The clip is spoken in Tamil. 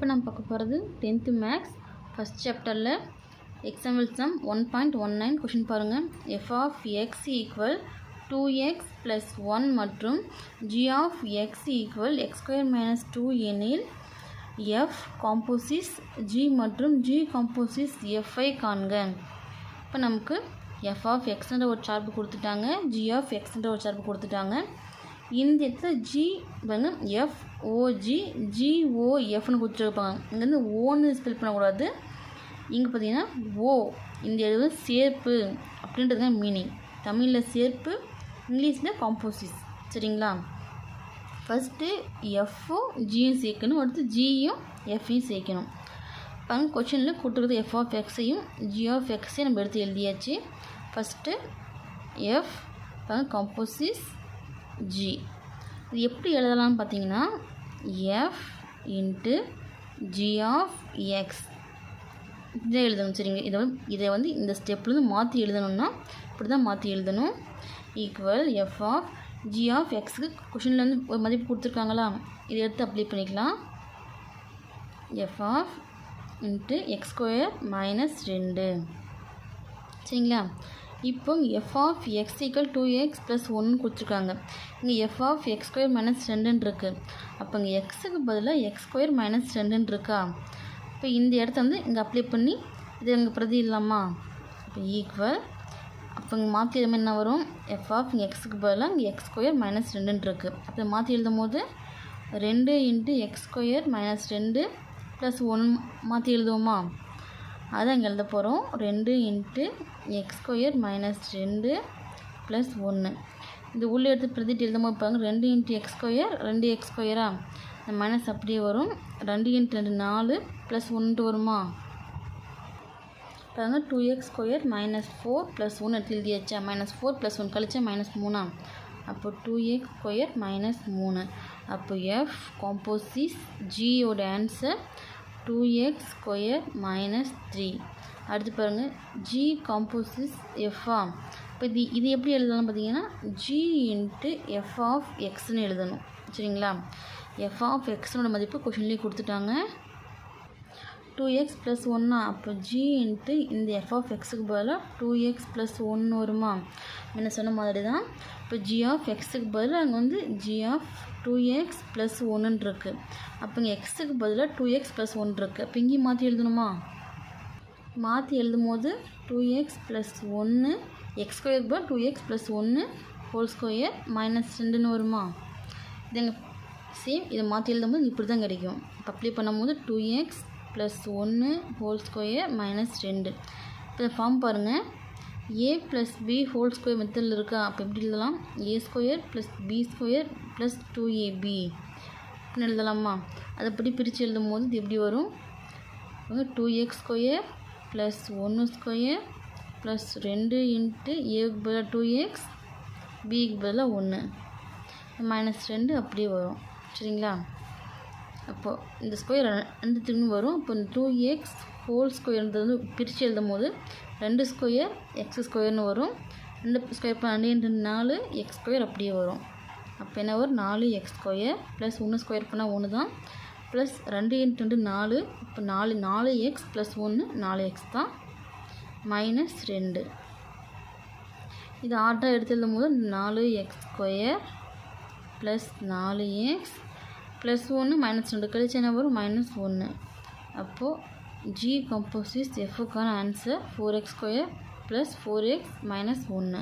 இப்போ நம்ம பார்க்க போகிறது டென்த்து மேக்ஸ் ஃபஸ்ட் சாப்டரில் example sum one point one nine question பாருங்கள் F of X equal two X plus one மற்றும் G of X equal X square minus two எனில் எஃப் காம்போசிஸ் ஜி மற்றும் ஜி காம்போசிஸ் எஃப்ஐ காண்க. இப்போ நமக்கு எஃப் ஆஃப் எக்ஸ்ன்ற ஒரு சார்பு கொடுத்துட்டாங்க ஜி ஆஃப் எக்ஸ்ன்ற ஒரு சார்பு கொடுத்துட்டாங்க. இந்த இடத்துல ஜி வந்து எஃப் ஓஜி ஜிஓஎஃப்னு கொடுத்துருப்பாங்க. இங்கேருந்து ஓன்னு ஸ்பெல் பண்ணக்கூடாது. இங்கே பார்த்தீங்கன்னா ஓ இந்த எழுது சேர்ப்பு அப்படின்றது தான் மீனிங் தமிழில் சேர்ப்பு இங்கிலீஷில் காம்போசிஸ் சரிங்களா? ஃபஸ்ட்டு எஃப்பும் ஜியும் சேர்க்கணும். அடுத்து ஜியும் எஃப்பையும் சேர்க்கணும். பாருங்க கொஷனில் கொடுத்துருக்குறது எஃப் ஆஃப் எக்ஸையும் ஜி ஆஃப் எக்ஸையும் நம்ம எடுத்து எழுதியாச்சு. ஃபஸ்ட்டு எஃப் பாருங்க காம்போசிஸ் ஜி இது எப்படி எழுதலாம்னு பார்த்தீங்கன்னா F into G of X இதை எழுதணும் சரிங்க? இதை வந்து இதை வந்து இந்த ஸ்டெப்லேருந்து மாற்றி எழுதணும்னா இப்படி தான் மாற்றி எழுதணும் equal F of G of எக்ஸுக்கு கொஷினில் வந்து ஒரு மதிப்பு கொடுத்துருக்காங்களா? இதை எடுத்து அப்ளை பண்ணிக்கலாம். F of into X square minus ரெண்டு சரிங்களா? இப்போ F of X equal two X plus ஒன்று கொடுத்துருக்காங்க. இங்கே F of X square minus ரெண்டுன்னு இருக்குது அப்போ இங்கே எக்ஸுக்கு பதிலாக எக்ஸ் ஸ்கொயர் மைனஸ் ரெண்டுன்னு இருக்கா? இப்போ இந்த இடத்த வந்து இங்கே அப்ளை பண்ணி இது இங்கே பிரதி இல்லாமா இப்போ ஈக்குவல் அப்போ இங்கே மாற்றி எழுதும் என்ன வரும்? எஃப் ஆஃப் இங்கே எக்ஸுக்கு பதிலாக இங்கே எக்ஸ் ஸ்கொயர் மைனஸ் ரெண்டுன்னு இருக்குது அப்போ மாற்றி எழுதும் போது ரெண்டு இன்ட்டு எக்ஸ் ஸ்கொயர் மைனஸ் ரெண்டு ப்ளஸ் ஒன் மாற்றி எழுதுவோமா? அதை அங்கே எழுத போகிறோம் ரெண்டு இன்ட்டு எக்ஸ் ஸ்கொயர் மைனஸ் ரெண்டு ப்ளஸ் ஒன்று இது உள்ளே எடுத்து பிரதிட்டு எழுதும் பாருங்க. ரெண்டு இன்ட்டு எக்ஸ் ஸ்கொயர் ரெண்டு எக்ஸ் ஸ்கொயரா இந்த மைனஸ் அப்படியே வரும். ரெண்டு இன்ட்டு ரெண்டு நாலு ப்ளஸ் ஒன்று வருமா? பாருங்க. Two x square minus four plus ஒன்று எடுத்து எழுதியாச்சா? மைனஸ் ஃபோர் ப்ளஸ் ஒன் கழிச்சா மைனஸ் மூணா? அப்போ டூ எக்ஸ் ஸ்கொயர் மைனஸ் மூணு. அப்போ F composes ஜியோட answer two X square minus three அடுத்து பாருங்கள் ஜி காம்போசிஸ் எஃப்ஆ இப்போ இது இது எப்படி எழுதலாம் பார்த்தீங்கன்னா ஜி இன்ட்டு எஃப் ஆஃப் எக்ஸ்னு எழுதணும். சரிங்களா? எஃப் ஆஃப் எக்ஸனோட மதிப்பு கொஷின்லேயே கொடுத்துட்டாங்க. டூ எக்ஸ் ப்ளஸ் ஒன்னா அப்போ ஜி இன்ட்டு இந்த எஃப் ஆஃப் எக்ஸுக்கு பதிலாக டூ எக்ஸ் ப்ளஸ் ஒன்று வருமா? முன்ன சொன்ன மாதிரி தான் இப்போ ஜி ஆஃப் எக்ஸுக்கு பதிலாக அங்கே வந்து G of two X plus ஒன்றுன்னு இருக்குது அப்போ இங்கே எக்ஸுக்கு பதிலாக டூ எக்ஸ் ப்ளஸ் ஒன் இருக்குது அப்போ இங்கேயும் மாற்றி எழுதணுமா? மாற்றி எழுதும் போது டூ எக்ஸ் ப்ளஸ் ஒன்று எக்ஸ் ஸ்கொயர் பதில் டூ எக்ஸ் ப்ளஸ் ஒன்று ஹோல் ஸ்கொயர் மைனஸ் ரெண்டுன்னு வருமா? இதுங்க சேம் இதை மாற்றி எழுதும்போது இப்படி தான் கிடைக்கும். இப்போ அப்ளை பண்ணும்போது டூ எக்ஸ் ப்ளஸ் ஒன்று ஹோல் ஸ்கொயர் மைனஸ் ரெண்டு இப்போ ஃபார்ம் பாருங்கள் A plus B whole square மெத்தடில் இருக்கா? அப்போ எப்படி எழுதலாம்? A square plus B square plus two AB அப்படின்னு எழுதலாமா? அதை அதைப்படி பிரித்து எழுதும் போது இது எப்படி வரும்? டூ எக்ஸ் ஸ்கொயர் ப்ளஸ் ஒன்று ஸ்கொயர் ப்ளஸ் ரெண்டு இன்ட்டு ஏக்கு பதிலாக டூ எக்ஸ் பிக்கு பதிலாக ஒன்று மைனஸ் ரெண்டு அப்படியே வரும். சரிங்களா? அப்போது இந்த ஸ்கொயர் ரெண்டு திரும்பி வரும். அப்போ இந்த டூ எக்ஸ் ஹோல் ஸ்கொயர்ன்றது வந்து பிரித்து எழுதும் போது ரெண்டு ஸ்கொயர் எக்ஸ் ஸ்கொயர்னு வரும். ரெண்டு ஸ்கொயர் பண்ண நாலு எக்ஸ் ஸ்கொயர் அப்படியே வரும். அப்போ என்ன வரும்? நாலு எக்ஸ் ஸ்கொயர் ப்ளஸ் ஒன்று ஸ்கொயர் பண்ணால் ஒன்று தான். ப்ளஸ் ரெண்டு இன்ட்டு ரெண்டு நாலு இப்போ நாலு நாலு எக்ஸ் ப்ளஸ் ஒன்று நாலு எக்ஸ் தான். மைனஸ் ரெண்டு. இது ஆர்டராக எடுத்து எழுதும் போது நாலு எக்ஸ் ஸ்கொயர் ப்ளஸ் நாலு எக்ஸ் ப்ளஸ் ஒன்று மைனஸ் ரெண்டு கழிச்சு என்ன வரும்? மைனஸ் ஒன்று அப்போது G composes எஃப்க்கான answer four X square plus four X minus ஒன்று